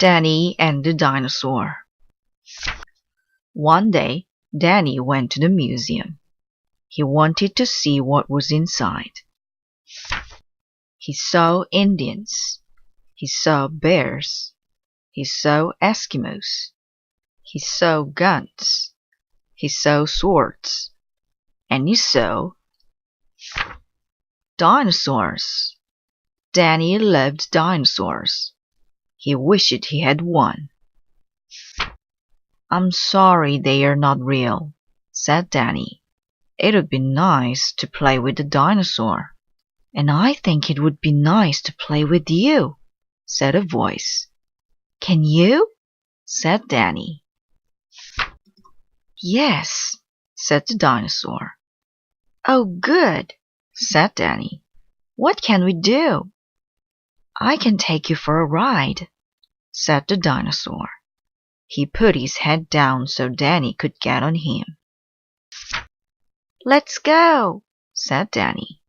Danny and the Dinosaur One day Danny went to the museum. He wanted to see what was inside. He saw Indians. He saw bears. He saw Eskimos. He saw guns. He saw swords. And he saw dinosaurs. Danny loved dinosaurs. He wished he had one. I'm sorry they are not real, said Danny. It would be nice to play with a dinosaur. And I think it would be nice to play with you, said a voice. Can you? said Danny. Yes, said the dinosaur. Oh, good, said Danny. What can we do? I can take you for a ride, said the dinosaur. He put his head down so Danny could get on him. Let's go, said Danny.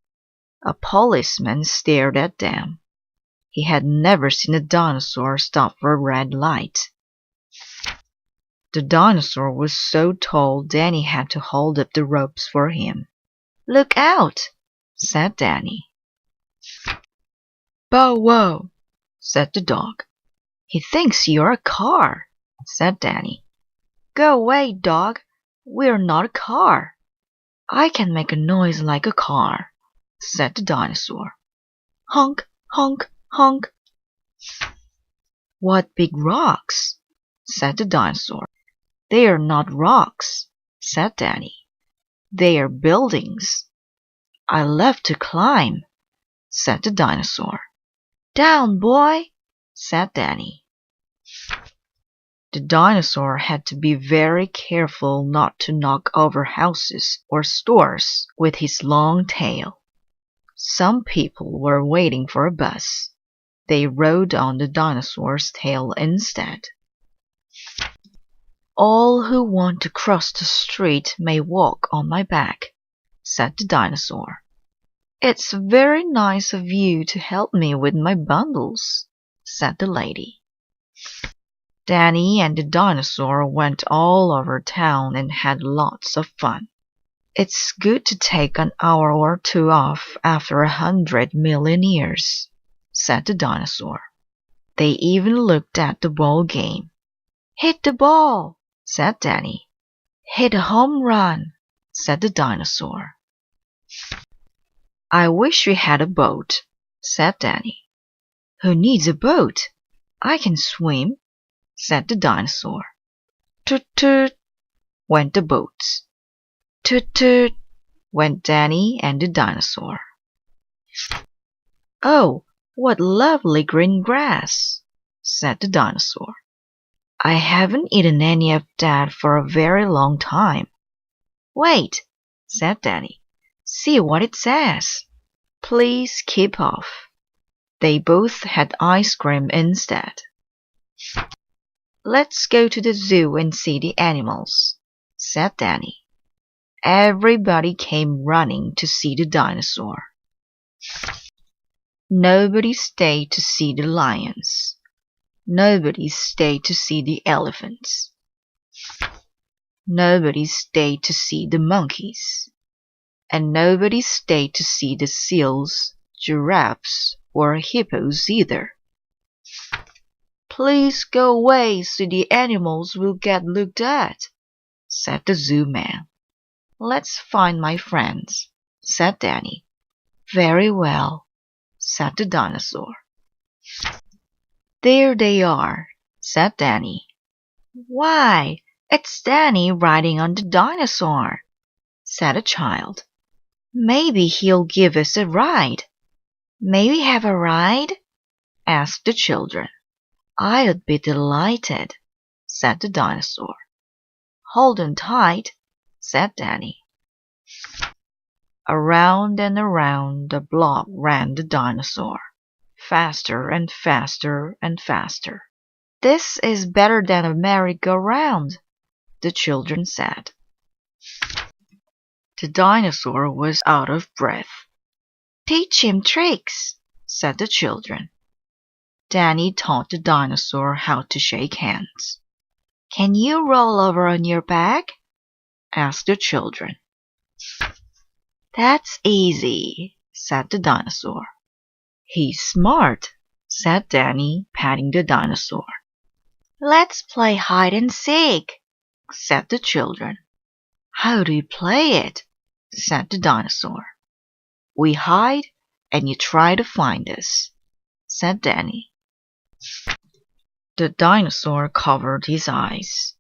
A policeman stared at them. He had never seen a dinosaur stop for a red light. The dinosaur was so tall Danny had to hold up the ropes for him. Look out, said Danny. Bow wow, said the dog. He thinks you're a car, said Danny. Go away, dog. We're not a car. I can make a noise like a car, said the dinosaur. Honk, honk, honk. What big rocks, said the dinosaur. They are not rocks, said Danny. They are buildings. I love to climb, said the dinosaur. Down, boy, said Danny. The dinosaur had to be very careful not to knock over houses or stores with his long tail. Some people were waiting for a bus. They rode on the dinosaur's tail instead. All who want to cross the street may walk on my back, said the dinosaur. It's very nice of you to help me with my bundles, said the lady. Danny and the dinosaur went all over town and had lots of fun. It's good to take an hour or two off after a hundred million years, said the dinosaur. They even looked at the ball game. Hit the ball, said Danny. Hit a home run, said the dinosaur. I wish we had a boat, said Danny. Who needs a boat? I can swim, said the dinosaur. Toot toot went the boats. Toot toot went Danny and the dinosaur. Oh, what lovely green grass, said the dinosaur. I haven't eaten any of that for a very long time. Wait, said Danny. See what it says. Please keep off. They both had ice cream instead. Let's go to the zoo and see the animals, said Danny. Everybody came running to see the dinosaur. Nobody stayed to see the lions. Nobody stayed to see the elephants. Nobody stayed to see the monkeys and nobody stayed to see the seals, giraffes, or hippos either. Please go away so the animals will get looked at, said the zoo man. Let's find my friends, said Danny. Very well, said the dinosaur. There they are, said Danny. Why, it's Danny riding on the dinosaur, said a child. Maybe he'll give us a ride. May we have a ride? asked the children. I'd be delighted, said the dinosaur. Hold on tight, said Danny. Around and around the block ran the dinosaur, faster and faster and faster. This is better than a merry-go-round, the children said. The dinosaur was out of breath. Teach him tricks, said the children. Danny taught the dinosaur how to shake hands. Can you roll over on your back? asked the children. That's easy, said the dinosaur. He's smart, said Danny, patting the dinosaur. Let's play hide and seek, said the children. How do you play it? Said the dinosaur. We hide and you try to find us, said Danny. The dinosaur covered his eyes.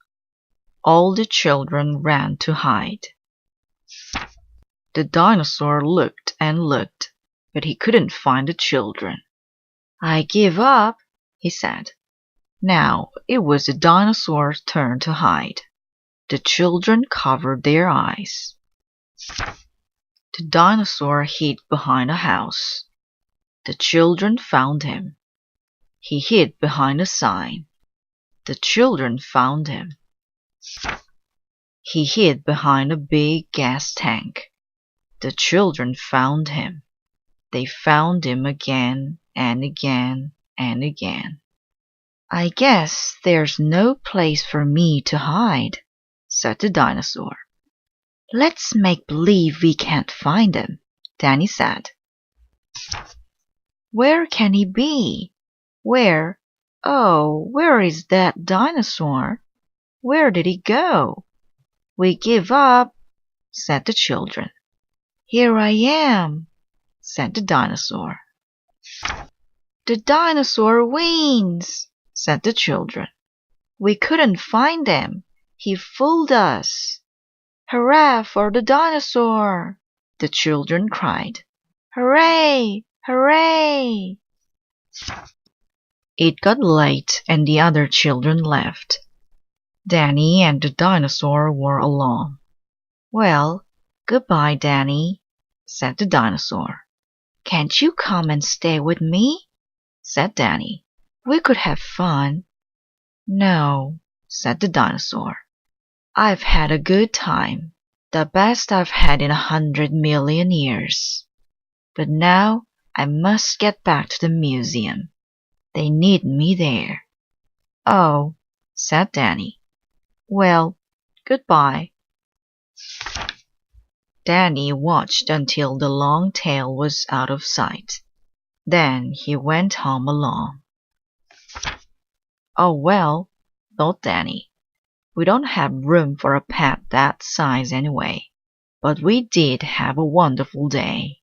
All the children ran to hide. The dinosaur looked and looked, but he couldn't find the children. I give up, he said. Now it was the dinosaur's turn to hide. The children covered their eyes. The dinosaur hid behind a house. The children found him. He hid behind a sign. The children found him. He hid behind a big gas tank. The children found him. They found him again and again and again. I guess there's no place for me to hide, said the dinosaur. Let's make believe we can't find him, Danny said. Where can he be? Where? Oh, where is that dinosaur? Where did he go? We give up, said the children. Here I am, said the dinosaur. The dinosaur wins, said the children. We couldn't find him. He fooled us. Hurrah for the dinosaur! the children cried. Hooray! Hooray! It got late and the other children left. Danny and the dinosaur were alone. Well, goodbye, Danny, said the dinosaur. Can't you come and stay with me? said Danny. We could have fun. No, said the dinosaur. I've had a good time, the best I've had in a hundred million years. But now I must get back to the museum. They need me there. Oh, said Danny. Well, goodbye. Danny watched until the long tail was out of sight. Then he went home alone. Oh well, thought Danny, we don't have room for a pet that size anyway. But we did have a wonderful day.